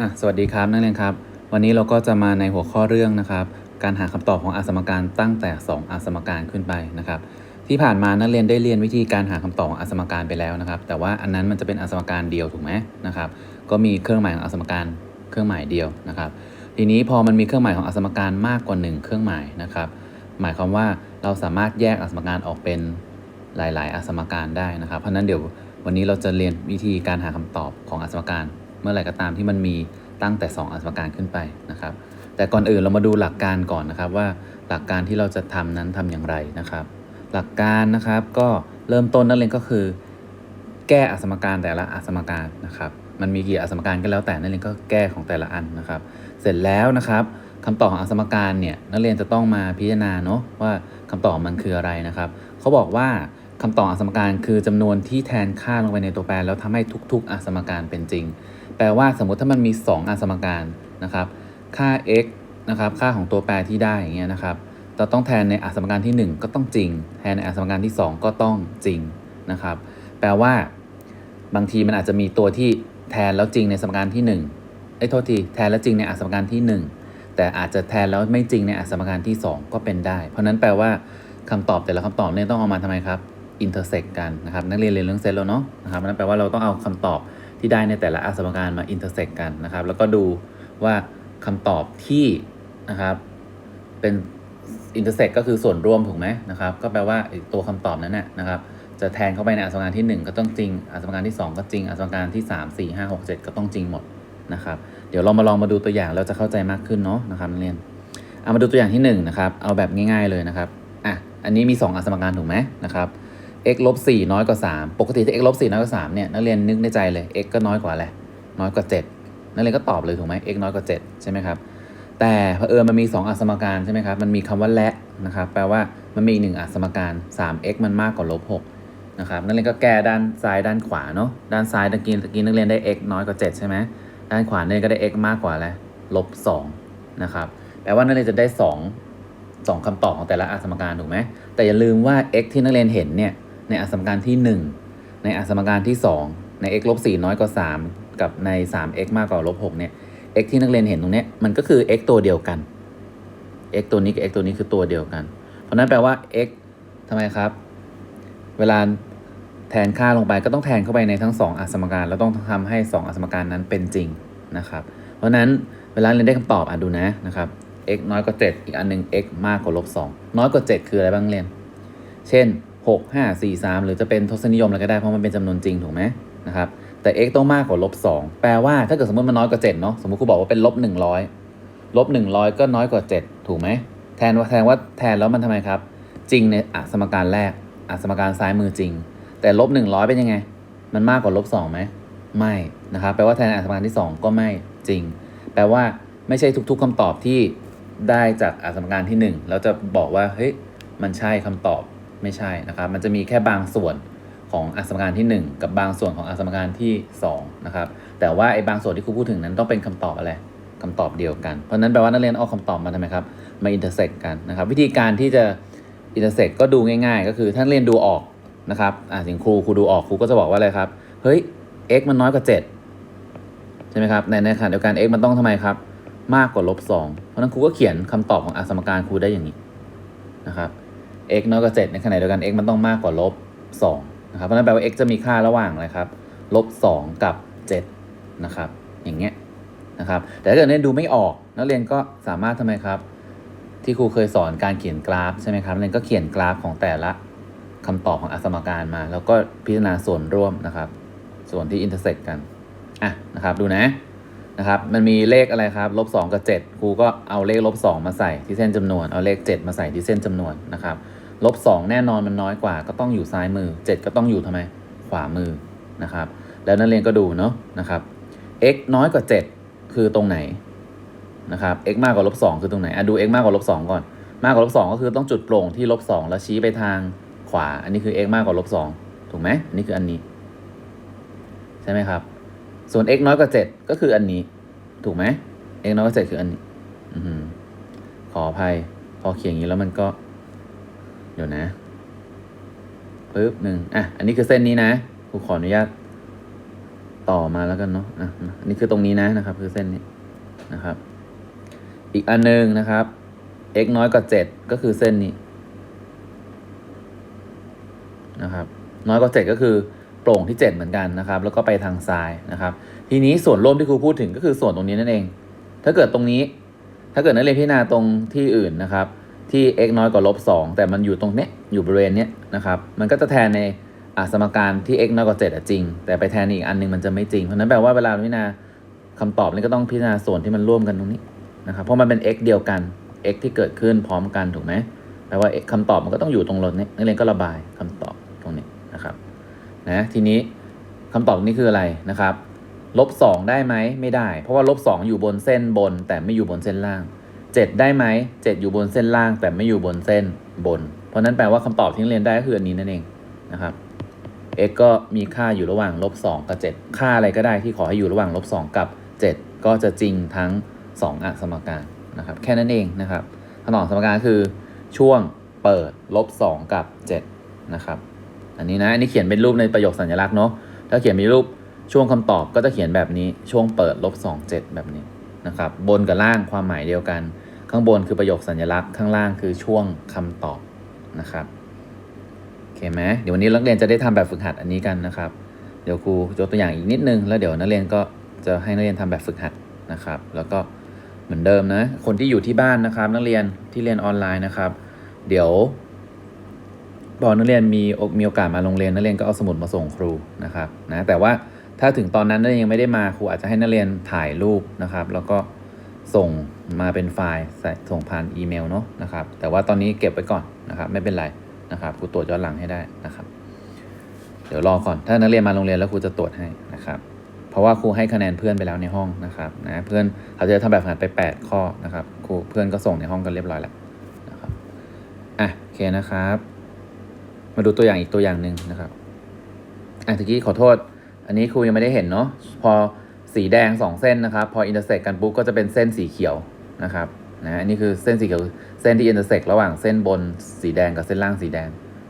อะสวัสดีครับนักเรียนครับ วันนี้เราก็จะมาในหัวข้อเรื่องนะครับ การหาคำตอบของอาสมการตั้งแต่ 2 อาสมการขึ้นไปนะครับ ที่ผ่านมานักเรียนได้เรียนวิธีการหาคำตอบของอาสมการไปแล้วนะครับ แต่ว่าอันนั้นมันจะเป็นอาสมการเดียวถูกไหมนะครับ ก็มีเครื่องหมายของอาสมการเครื่องหมายเดียวนะครับ ทีนี้พอมันมีเครื่องหมายของอาสมการมากกว่า 1 เครื่องหมายนะครับ หมายความว่าเราสามารถแยกอาสมการออกเป็นหลาย ๆ อาสมการได้นะครับ เพราะนั้นเดี๋ยววันนี้เราจะเรียนวิธีการหาคำตอบของอาสมการ เมื่อไหร่ก็ตามที่มันมีตั้งแต่ 2อาสมการขึ้นไปนะครับ แต่ก่อนอื่นเรามาดูหลักการก่อนนะครับว่าหลักการที่เราจะทำนั้นทำอย่างไรนะครับ หลักการนะครับก็เริ่มต้นนั่นเองก็คือ แก้อาสมการแต่ละอาสมการนะครับมันมีกี่อาสมการก็แล้วแต่นักเรียนก็แก้ของแต่ละอันนะครับ เสร็จแล้วนะครับคำตอบของอาสมการเนี่ยนักเรียนจะต้องมาพิจารณาเนาะว่าคำตอบมันคืออะไรนะครับเขาบอกว่าคำตอบอาสมการคือจำนวนที่แทนค่าลงไปในตัวแปรแล้วทำให้ทุก ๆอาสมการเป็นจริง แปลว่าสมมุติถ้ามันมี 2อาสมการนะครับ ค่า x นะครับ ค่าของตัวแปรที่ได้อย่างเงี้ยนะครับเราต้องแทนในอาสมการที่ 1 ก็ต้องจริง แทนในอาสมการที่ 2 ก็ต้องจริงนะครับ แปลว่าบางทีมันอาจจะมีตัวที่แทนแล้วจริงในสมการที่1ไอ้โทษทีแทนแล้วจริงในอาสมการที่ 1 แต่อาจจะแทนแล้วไม่จริงในอาสมการที่ 2 ก็เป็นได้ เพราะนั้นแปลว่าคำตอบแต่ละคำตอบเนี่ยต้องเอามาทำไมครับอินเตอร์เซ็กกันนะครับนักเรียนเรียนเรื่องเซตแล้วเนาะนะครับนั่นแปลว่าเราต้องเอาคำตอบ ที่ได้ในแต่ละอสมการมาอินเตอร์เซ็กกันนะครับ แล้วก็ดูว่าคำตอบที่นะครับ เป็นอินเตอร์เซ็กก็คือส่วนรวมถูกไหมนะครับ ก็แปลว่าตัวคำตอบนั้นน่ะนะครับ จะแทนเข้าไปในอสมการที่ 1 ก็ต้องจริงอสมการที่ 2 ก็จริงอสมการที่ 3 4 5 6 7 ก็ต้องจริงหมดนะครับ เดี๋ยวเรามาลองมาดูตัวอย่างเราจะเข้าใจมากขึ้นเนาะนะครับนักเรียนเอามาดูตัวอย่างที่1นะครับเอาแบบง่าย ๆเลยนะครับอะอันนี้มี 2 อสมการถูกไหมนะครับ x ลบ4น้อยกว่า 3 ปกติถ้า x ลบ4น้อยกว่า3เนี่ยนักเรียนนึกในใจเลย x ก็น้อยกว่าอะไรน้อยกว่า 7 นักเรียนก็ตอบเลยถูกไหม x น้อยกว่า 7 ใช่ไหมครับ แต่เผอิญมันมี 2อาสมการใช่ไหมครับ มันมีคำว่าและนะครับ แปลว่ามันมีอีกหนึ่งอสมการ 3x มันมากกว่าลบ6นะครับ นักเรียนก็แก้ด้านซ้ายด้านขวาเนาะ ด้านซ้ายตะกี้ตะกี้นักเรียนได้ x น้อยกว่า 7 ใช่ไหม ด้านขวานักเรียนก็ได้ x มากกว่าอะไรลบ2นะครับ แปลว่านักเรียนจะได้ 2 2คำตอบของแต่ละอสมการถูกไหมแต่อย่าลืมว่า x ที่นักเรียนเห็นเนี่ย ในอสมการที่ 1 ในอสมการที่ 2 ใน x ลบ4น้อยกว่า 3 กับใน 3x มากกว่าลบ6เนี่ย x ที่นักเรียนเห็นตรงเนี้ยมันก็คือ x ตัวเดียวกัน x ตัวนี้กับ x ตัวนี้คือตัวเดียวกัน เพราะนั้นแปลว่า x ทำไมครับ เวลาแทนค่าลงไปก็ต้องแทนเข้าไปในทั้ง 2 อสมการ แล้วต้องทำให้ 2 อสมการนั้นเป็นจริงนะครับ เพราะนั้นเวลาเรียนได้คำตอบอะดูนะนะครับ x น้อยกว่า 7 อีกอันหนึง x มากกว่าลบ2น้อยกว่า 7 คืออะไรบ้างเรียน เช่น 6 5 4 3 หรือจะเป็นทศนิยมอะไรก็ได้เพราะมันเป็นจำนวนจริงถูกไหมนะครับแต่ x ต้องมากกว่าลบ2แปลว่าถ้าเกิดสมมติมันน้อยกว่า7เนาะสมมติครูบอกว่าเป็นลบ100ลบ100 ก็น้อยกว่า 7 ถูกไหมแทนว่าแทนว่าแทนแล้วมันทำไมครับ จริงในอะสมการแรกอะสมการซ้ายมือจริง แต่ลบ100 เป็นยังไง มันมากกว่าลบ2ไหมไม่นะครับแปลว่าแทนอะสมการที่ 2 ก็ไม่จริง แปลว่าไม่ใช่ทุก ๆคำตอบที่ได้จากอะสมการที่ 1 แล้วจะบอกว่าเฮ้ยมันใช่คำตอบ ไม่ใช่นะครับ มันจะมีแค่บางส่วนของอสมการที่ 1 กับบางส่วนของอสมการที่2นะครับ แต่ว่าไอ้บางส่วนที่ครูพูดถึงนั้นต้องเป็นคำตอบอะไรคำตอบเดียวกัน เพราะนั้นแปลว่านักเรียนเอาคำตอบมาทำไมครับ มาอินเตอร์เซ็กกันนะครับ วิธีการที่จะอินเตอร์เซ็กก็ดูง่าย ๆ ก็คือถ้านเรียนดูออกนะครับอ่าถึงครูครูดูออกครูก็จะบอกว่าอะไรครับ เฮ้ย x มันน้อยกว่า 7 ใช่ไหมครับ ในในขณะเดียวกัน x มันต้องทำไมครับ มากกว่าลบ2เพราะนั้นครูก็เขียนคำตอบของอสมการครูได้อย่างนี้นะครับ x น้อยกว่า7ในขณะเดียวกัน x มันต้องมากกว่าลบ2นะครับเพราะนั้นแปลว่า x จะมีค่าระหว่างอะไรครับลบ2กับ7นะครับอย่างเงี้ยนะครับแต่ถ้าเกิดเรียนดูไม่ออกนักเรียนก็สามารถทำไมครับ ที่ครูเคยสอนการเขียนกราฟใช่ไหมครับนักเรียนก็เขียนกราฟของแต่ละคำตอบของอสมการมา แล้วก็พิจารณาส่วนร่วมนะครับ ส่วนที่อินเตอร์เซ็กกันอะนะครับดูนะนะครับมันมีเลขอะไรครับลบ2กับ 7 ครูก็เอาเลขลบ2มาใส่ที่เส้นจำนวน เอาเลข 7 มาใส่ที่เส้นจำนวนนะครับ ลบ2แน่นอนมันน้อยกว่า ก็ต้องอยู่ซ้ายมือ 7 ก็ต้องอยู่ทำไม ขวามือนะครับ แล้วนักเรียนก็ดูเนาะนะครับ x น้อยกว่า 7 คือตรงไหนนะครับ x มากกว่าลบ2คือตรงไหนอะดู x มากกว่าลบ2ก่อน มากกว่าลบ2ก็คือต้องจุดโปร่งที่ลบ2แล้วชี้ไปทางขวา อันนี้คือ x มากกว่าลบ2ถูกไหมอันนี้คืออันนี้ ใช่ไหมครับ ส่วน x น้อยกว่า 7 ก็คืออันนี้ ถูกไหม x น้อยกว่า 7 คืออันนี้อขออภัยพอเขียนอย่างนี้แล้วมันก็ ดี๋ยวนะปึ๊บหนึ่งอะ อันนี้คือเส้นนี้นะครูขออนุญาตต่อมาแล้วกันเนาะอะอันนี้คือตรงนี้นะนะครับ คือเส้นนี้นะครับ อีกอันหนึงนะครับ x น้อยกว่าเจ็ดก็คือเส้นนี้นะครับ น้อยกว่าเจ็ดก็คือโปร่งที่เจ็ดเหมือนกันนะครับ แล้วก็ไปทางซ้ายนะครับ ทีนี้ส่วนร่วมที่ครูพูดถึงก็คือส่วนตรงนี้นั่นเอง ถ้าเกิดตรงนี้ ถ้าเกิดนักเรียนพิจารณาตรงที่อื่นนะครับ ที่ x น้อยกว่าลบสองแต่มันอยู่ตรงเนี้ยอยู่บริเวณเนี้ยนะครับ มันก็จะแทนในสมการที่ x น้อยกว่าเจ็ดอะจริง แต่ไปแทนอีกอันหนึงมันจะไม่จริง เพราะนั้นแปลว่าเวลาพิจารณาคำตอบนี่ก็ต้องพิจารณาส่วนที่มันร่วมกันตรงนี้นะครับ เพราะมันเป็น x เดียวกัน x ที่เกิดขึ้นพร้อมกันถูกไหมแปลว่า x คำตอบมันก็ต้องอยู่ตรงรถนี้นักเรียนก็ระบายคำตอบตรงนี้นะครับนะทีนี้คำตอบนี้คืออะไรนะครับลบสองได้ไหมไม่ได้ เพราะว่าลบสองอยู่บนเส้นบนแต่ไม่อยู่บนเส้นล่าง เจ็ดได้ไหมเจ็ดอยู่บนเส้นล่างแต่ไม่อยู่บนเส้นบน เพราะนั้นแปลว่าคำตอบที่เรียนได้ก็คืออันนี้นั่นเองนะครับ x ก็มีค่าอยู่ระหว่างลบสองกับเจ็ดค่าอะไรก็ได้ที่ขอให้อยู่ระหว่างลบสองกับเจ็ดก็จะจริงทั้งสองอะสมการนะครับแค่นั้นเองนะครับคำตอบสมการคือช่วงเปิดลบสองกับเจ็ดนะครับอันนี้นะอันนี้เขียนเป็นรูปในประโยคสัญลักษณ์เนาะถ้าเขียนมีรูปช่วงคำตอบก็จะเขียนแบบนี้ช่วงเปิดลบสองเจ็ดแบบนี้ นะครับ บนกับล่างความหมายเดียวกัน ข้างบนคือประโยคสัญลักษณ์ ข้างล่างคือช่วงคำตอบนะครับโอเคไหมเดี๋ยววันนี้นักเรียนจะได้ทำแบบฝึกหัดอันนี้กันนะครับ เดี๋ยวครูยกตัวอย่างอีกนิดนึง แล้วเดี๋ยวนักเรียนก็จะให้นักเรียนทำแบบฝึกหัดนะครับ แล้วก็เหมือนเดิมนะ คนที่อยู่ที่บ้านนะครับ นักเรียนที่เรียนออนไลน์นะครับ เดี๋ยวพอนักเรียนมีมีโอกาสมาโรงเรียนนักเรียนก็เอาสมุดมาส่งครูนะครับนะแต่ว่า ถ้าถึงตอนนั้นนักเรียนยังไม่ได้มาครูอาจจะให้นักเรียนถ่ายรูปนะครับ แล้วก็ส่งมาเป็นไฟล์ส่งผ่านอีเมลเนาะนะครับ แต่ว่าตอนนี้เก็บไว้ก่อนนะครับ ไม่เป็นไรนะครับครูตรวจย้อนหลังให้ได้นะครับ เดี๋ยวรอก่อน ถ้านักเรียนมาโรงเรียนแล้วครูจะตรวจให้นะครับ เพราะว่าครูให้คะแนนเพื่อนไปแล้วในห้องนะครับนะเพื่อนเขาจะทำแบบฝึกหัดไป 8 ข้อนะครับครูเพื่อนก็ส่งในห้องกันเรียบร้อยแล้วนะครับอะโอเคนะครับ มาดูตัวอย่างอีกตัวอย่างหนึ่งนะครับอะตะกี้ขอโทษ อันนี้ครูยังไม่ได้เห็นเนาะพอสีแดงสองเส้นนะครับ พออินเตอร์เซกกันปุ๊บก็จะเป็นเส้นสีเขียวนะครับนะอันนี้คือเส้นสีเขียวเส้นที่อินเตอร์เซกระหว่างเส้นบนสีแดงกับเส้นล่างสีแดง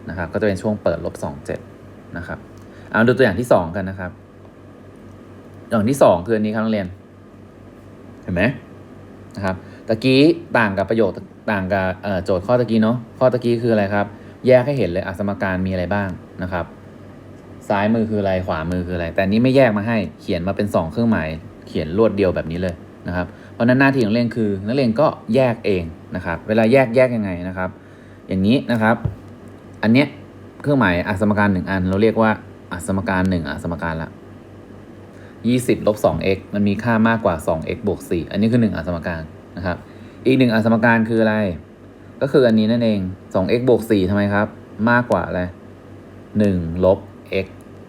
นะครับ ก็จะเป็นช่วงเปิดลบสองเจ็ดนะครับเอาดูตัวอย่างที่สองกันนะครับ อย่างที่สองคืออันนี้ครับนักเรียน เห็นไหมนะครับตะกี้ต่างกับประโยคต่างกับโจทย์ข้อตะกี้เนาะข้อตะกี้คืออะไรครับ แยกให้เห็นเลยอสมการมีอะไรบ้างนะครับ ซ้ายมือคืออะไรขวามือคืออะไร แต่นี้ไม่แยกมาให้เขียนมาเป็น 2 เครื่องหมาย เขียนรวดเดียวแบบนี้เลยนะครับ เพราะนั้นหน้าที่ของนักเรียนคือนักเรียนก็แยกเองนะครับ เวลาแยกแยกยังไงนะครับ อย่างนี้นะครับ อันเนี้ยเครื่องหมายอสมการหนึ่งอัน เราเรียกว่าอสมการหนึ่งอสมการละ20ลบ 2x มันมีค่ามากกว่า 2x บวก 4 อันนี้คือ 1 อสมการนะครับ อีกหนึ่งอสมการคืออะไร ก็คืออันนี้นั่นเอง 2x บวก 4ทำไมครับ มากกว่าอะไร1ลบ x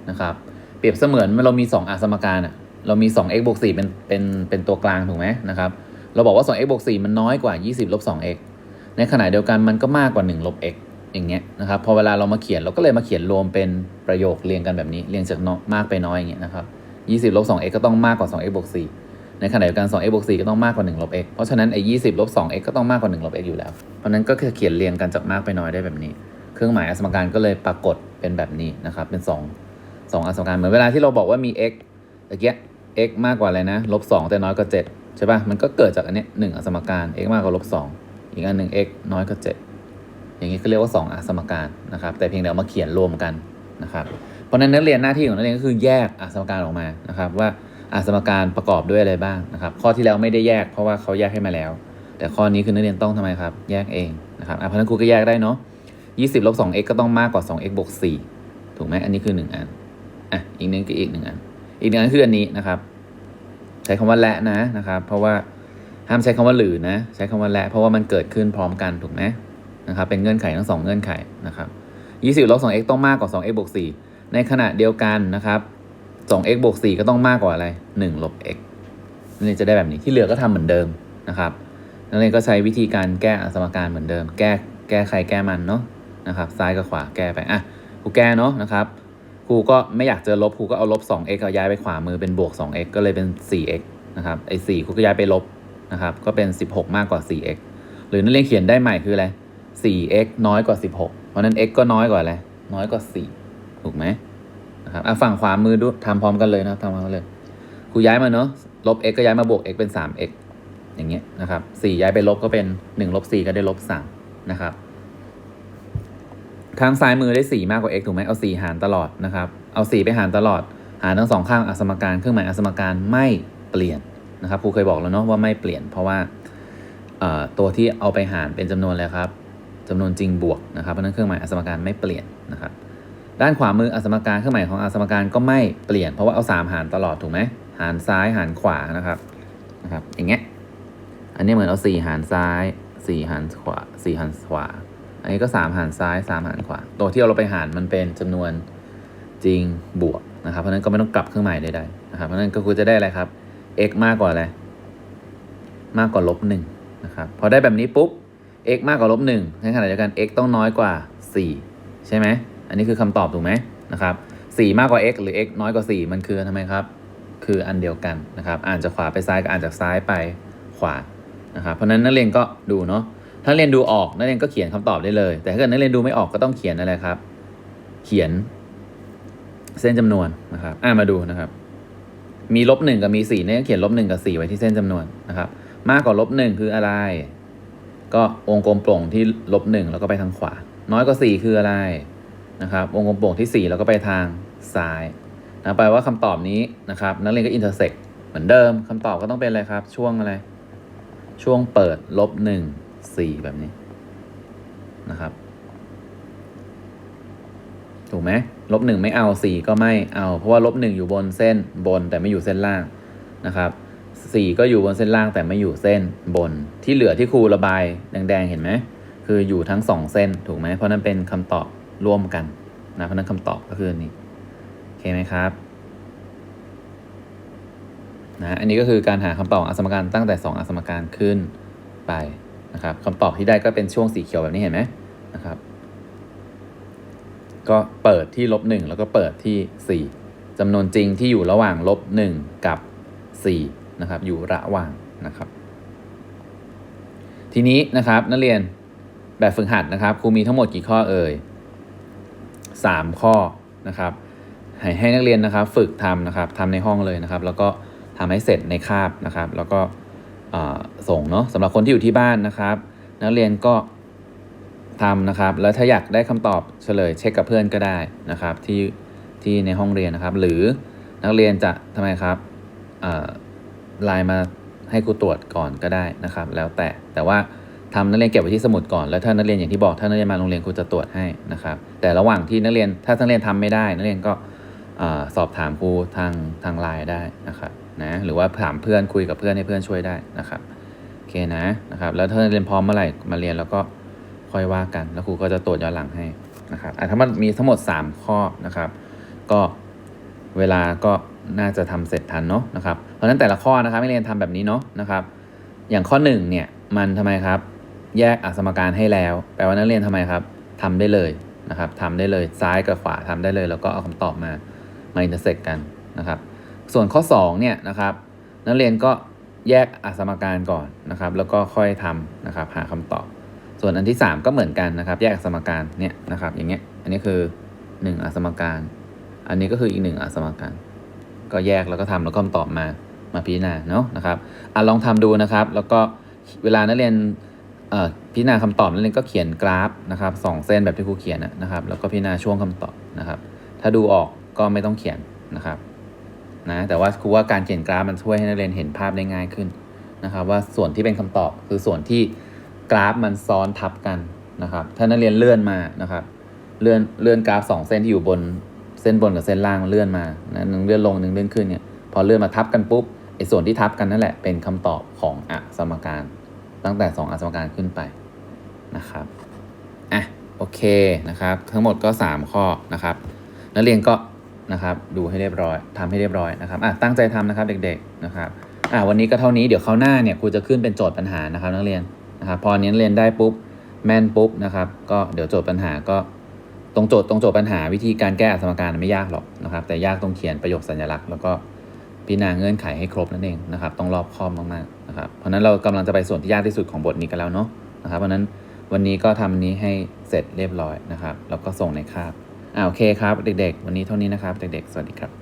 นะครับ เปรียบเสมือนเมื่อเรามี 2อะสมการอะเรามี 2x บวก4เป็นเป็นเป็นตัวกลางถูกไหมนะครับเราบอกว่า 2x บวก4มันน้อยกว่า 20ลบ 2x ในขณะเดียวกันมันก็มากกว่า 1 ลบ x อย่างเงี้ยนะครับพอเวลาเรามาเขียนเราก็เลยมาเขียนรวมเป็นประโยคเรียงกันแบบนี้เรียงจากน้อยมากไปน้อยอย่างเงี้ยนะครับ20ลบ 2x ก็ต้องมากกว่า 2x บวก4ในขณะเดียวกัน 2x บวก4ก็ต้องมากกว่า 1 ลบ x เพราะฉะนั้นไอ้20ลบ 2x ก็ต้องมากกว่า 1 ลบ x อยู่แล้ว เพราะฉะนั้นก็คือเขียนเรียงกันจากมากไปน้อยได้แบบนี้ เครื่องหมายอสมการก็เลยปรากฏเป็นแบบนี้นะครับเป็น 2 2องอสมการเหมือนเวลาที่เราบอกว่ามี x ตะเกีย x มากกว่าอะไรนะลบ2แต่น้อยกว่า7ใช่ป่ะมันก็เกิดจากอันนี้ย1อสมการ x มากกว่าลบ2อีกอันหนึ่ง x น้อยกว่า7อย่างนี้ก็เรียกว่า 2อสมการนะครับแต่เพียงแต่เอามาเขียนรวมกันนะครับเพราะนั้นนักเรียนหน้าที่ของนักเรียนก็คือแยกอสมการออกมานะครับว่าอสมการประกอบด้วยอะไรบ้างนะครับข้อที่แล้วไม่ได้แยกเพราะว่าเขาแยกให้มาแล้ว แต่ข้อนี้คือนักเรียนต้องทำไมครับ แยกเองนะครับเพราะฉะนั้นครูก็แยกได้เนาะ20ลบ 2x ก็ต้องมากกว่า 2x บวก4ถูกไหมอันนี้คือ 1 อัน อะอีกหนึงคืออีกหนึ่งอันอีกหนึ่งอันคืออันนี้นะครับ ใช้คำว่าและนะนะครับ เพราะว่าห้ามใช้คำว่าหรือนะ ใช้คำว่าและเพราะว่ามันเกิดขึ้นพร้อมกันถูกไหมนะครับ เป็นเงื่อนไขทั้งสองเงื่อนไขนะครับ20ลบ 2x ต้องมากกว่า 2x บวก4ในขณะเดียวกันนะครับ 2x บวก4ก็ต้องมากกว่าอะไร1ลบ x นักเรียนจะได้แบบนี้ที่เหลือก็ทำเหมือนเดิมนะครับนักเรียนก็ใช้วิธีการแก้อสมการเหมือนเดิม แก้แก้ใครแก้มันเนาะนะครับ ซ้ายกับขวาแก้ไปอะครูแก้เนาะนะครับ ครูก็ไม่อยากเจอลบครูก็เอาลบ 2x เอาย้ายไปขวามือเป็นบวก 2x ก็เลยเป็น 4x นะครับไอ้4ครูก็ย้ายไปลบนะครับก็เป็น 16 มากกว่า 4x หรือนักเรียนเขียนได้ใหม่คืออะไร 4x น้อยกว่า 16 เพราะนั้น x ก็น้อยกว่าอะไรน้อยกว่า 4 ถูกไหมนะครับอะฝั่งขวามือดูทำพร้อมกันเลยนะทำพร้อมกันเลยครูย้ายมาเนาะลบ x ก็ย้ายมาบวก x เป็น 3x อย่างเงี้ยนะครับสี่ย้ายไปลบก็เป็น1ลบ4ก็ได้ลบ3นะครับ ข้างซ้ายมือได้ 4 มากกว่า x ถูกไหมเอา 4 หารตลอดนะครับ เอา 4 ไปหารตลอด หารทั้งสองข้างอสมการเครื่องหมายอสมการไม่เปลี่ยนนะครับครูเคยบอกแล้วเนาะว่าไม่เปลี่ยน เพราะว่าตัวที่เอาไปหารเป็นจำนวนเลยครับจำนวนจริงบวกนะครับเพราะฉะนั้นเครื่องหมายอสมการไม่เปลี่ยนนะครับด้านขวามืออสมการเครื่องหมายของอสมการก็ไม่เปลี่ยน เพราะว่าเอา 3 หารตลอดถูกไหมหารซ้ายหารขวานะครับนะครับอย่างเงี้ยอันนี้เหมือนเอา 4 หารซ้าย 4 หารขวา4หารขวา อันนี้ก็ 3 หารซ้าย 3 หารขวา ตัวที่เราไปหารมันเป็นจำนวนจริงบวกนะครับเพราะนั้นก็ไม่ต้องกลับเครื่องหมายใดๆนะครับเพราะนั้นก็คือจะได้อะไรครับ x มากกว่าอะไรมากกว่าลบหนึ่งนะครับพอได้แบบนี้ปุ๊บ x มากกว่าลบหนึ่งในขณะเดียวกัน x ต้องน้อยกว่า 4 ใช่ไหมอันนี้คือคำตอบถูกไหมนะครับ4มากกว่า x หรือ x น้อยกว่า 4 มันคือทำไมครับ คืออันเดียวกันนะครับ อ่านจากขวาไปซ้ายก็อ่านจากซ้ายไปขวานะครับเพราะนั้นนักเรียนก็ดูเนาะ ถ้าเรียนดูออกนักเรียนก็เขียนคำตอบได้เลย แต่ถ้าเกิดนักเรียนดูไม่ออกก็ต้องเขียนอะไรครับ เขียน เส้นจำนวนนะครับ อ่ามาดูนะครับ มีลบหนึ่งกับมีสี่เนี่ยเขียนลบหนึ่งกับสี่ไว้ที่เส้นจำนวนนะครับ มากกว่าลบหนึ่งคืออะไร ก็วงกลมโปร่งที่ลบหนึ่งแล้วก็ไปทางขวา น้อยกว่าสี่คืออะไรนะครับ วงกลมโปร่งที่สี่แล้วก็ไปทางซ้ายนะแปลว่าคำตอบนี้นะครับ นักเรียนก็อินเตอร์เซ็กเหมือนเดิมคำตอบก็ต้องเป็นอะไรครับ ช่วงอะไร ช่วงเปิดลบหนึ่ง สี่แบบนี้นะครับ ถูกไหมลบหนึ่งไม่เอาสี่ก็ไม่เอา เพราะว่าลบหนึ่งอยู่บนเส้นบนแต่ไม่อยู่เส้นล่างนะครับสี่ก็อยู่บนเส้นล่างแต่ไม่อยู่เส้นบนที่เหลือที่ครูระบายแดงๆเห็นไหมคืออยู่ทั้งสองเส้นถูกไหมเพราะนั้นเป็นคำตอบร่วมกันนะเพราะนั้นคำตอบก็คืออันนี้โอเคไหมครับนะอันนี้ก็คือการหาคำตอบองอสมการตั้งแต่ 2 อสมการขึ้นไป นะครับคำตอบที่ได้ก็เป็นช่วงสีเขียวแบบนี้เห็นไหมนะครับ ก็เปิดที่ลบหนึ่งแล้วก็เปิดที่ 4จำนวนจริงที่อยู่ระหว่างลบ1กับ4นะครับ อยู่ระหว่างนะครับ ทีนี้นะครับนักเรียนแบบฝึกหัดนะครับครูมีทั้งหมดกี่ข้อเอ่ย3 ข้อนะครับให้ให้นักเรียนนะครับ ฝึกทำนะครับทำในห้องเลยนะครับ แล้วก็ทำให้เสร็จในคาบนะครับ แล้วก็ ส่งเนาะสำหรับคนที่อยู่ที่บ้านนะครับ นักเรียนก็ทำนะครับ แล้วถ้าอยากได้คำตอบเฉลยเช็คกับเพื่อนก็ได้นะครับที่ที่ในห้องเรียนนะครับ หรือนักเรียนจะทำไมครับไลน์มาให้ครูตรวจก่อนก็ได้นะครับ แล้วแต่แต่ว่าทำนักเรียนเก็บไว้ที่สมุดก่อนแล้วถ้านักเรียนอย่างที่บอกถ้านักเรียนมาโรงเรียนครูจะตรวจให้นะครับ แต่ระหว่างที่นักเรียนถ้านักเรียนทำไม่ได้ นักเรียนก็อสอบถามครูทางทางไลน์ได้นะครับ นะหรือว่าถามเพื่อนคุยกับเพื่อนให้เพื่อนช่วยได้นะครับโอเคนะนะครับแล้วถ้าเรียนพร้อมเมื่อไหร่มาเรียนแล้วก็ค่อยว่ากัน แล้วครูก็จะตรวจย้อนหลังให้นะครับอะถ้ามันมีทั้งหมด 3 ข้อนะครับ ก็เวลาก็น่าจะทำเสร็จทันเนาะนะครับเพราะฉะนั้นแต่ละข้อนะครับให้เรียนทำแบบนี้เนาะนะครับอย่างข้อ1เนี่ยมันทำไมครับ แยกอสมการให้แล้ว แปลว่านักเรียนทำไมครับทำได้เลยนะครับทำได้เลยซ้ายกับขวาทำได้เลย แล้วก็เอาคำตอบมามาอินเตอร์เซ็กกันนะครับ ส่วนข้อ2เนี่ยนะครับนักเรียนก็แยกอสมการก่อนนะครับ แล้วก็ค่อยทำนะครับหาคำตอบ ส่วนอันที่ 3 ก็เหมือนกันนะครับ แยกสมการเนี่ยนะครับอย่างเงี้ยอันนี้คือ 1 อสมการ อันนี้ก็คืออีก 1 อสมการ ก็แยกแล้วก็ทำแล้วก็ตอบมามาพิจารณาเนาะนะครับอะลองทำดูนะครับ แล้วก็เวลานักเรียนเอ่อพิจารณาคำตอบนักเรียนก็เขียนกราฟนะครับสองเส้นแบบที่ครูเขียนนะครับ แล้วก็พิจารณาช่วงคำตอบนะครับ ถ้าดูออกก็ไม่ต้องเขียนนะครับ นะแต่ว่าครูว่าการเขียนกราฟมันช่วยให้นักเรียนเห็นภาพได้ง่ายขึ้นนะครับ ว่าส่วนที่เป็นคำตอบคือส่วนที่กราฟมันซ้อนทับกันนะครับ ถ้านักเรียนเลื่อนมานะครับเลื่อนเลื่อนกราฟสองเส้นที่อยู่บนเส้นบนกับเส้นล่างเลื่อนมานะหนึ่งเลื่อนลงหนึ่งเลื่อนขึ้นเนี่ยพอเลื่อนมาทับกันปุ๊บไอ้ส่วนที่ทับกันนั่นแหละเป็นคำตอบของอสมการ ตั้งแต่ 2อสมการขึ้นไปนะครับอะโอเคนะครับ ทั้งหมดก็ 3 ข้อนะครับ นักเรียนก็ นะครับ ดูให้เรียบร้อยทำให้เรียบร้อยนะครับอะตั้งใจทำนะครับเด็กๆนะครับอะวันนี้ก็เท่านี้เดี๋ยวคราวหน้าเนี่ยครูจะขึ้นเป็นโจทย์ปัญหานะครับ นักเรียนนะครับพออันนี้เรียนได้ปุ๊บแม่นปุ๊บนะครับ ก็เดี๋ยวโจทย์ปัญหาก็ตรงโจทย์ตรงโจทย์ปัญหาวิธีการแก้สมการไม่ยากหรอกนะครับ แต่ยากตรงเขียนประโยคสัญลักษณ์ แล้วก็พิจารณาเงื่อนไขให้ครบนั่นเองนะครับต้องรอบคอบมากๆนะครับเพราะนั้นเรากำลังจะไปส่วนที่ยากที่สุดของบทนี้กันแล้วเนาะนะครับเพราะนั้นวันนี้ก็ทำอันนี้ให้เสร็จเรียบร้อยนะครับ แล้วก็ส่งในคาบ อ่าโอเคครับ เด็กๆ วันนี้เท่านี้นะครับ เด็กๆ สวัสดีครับ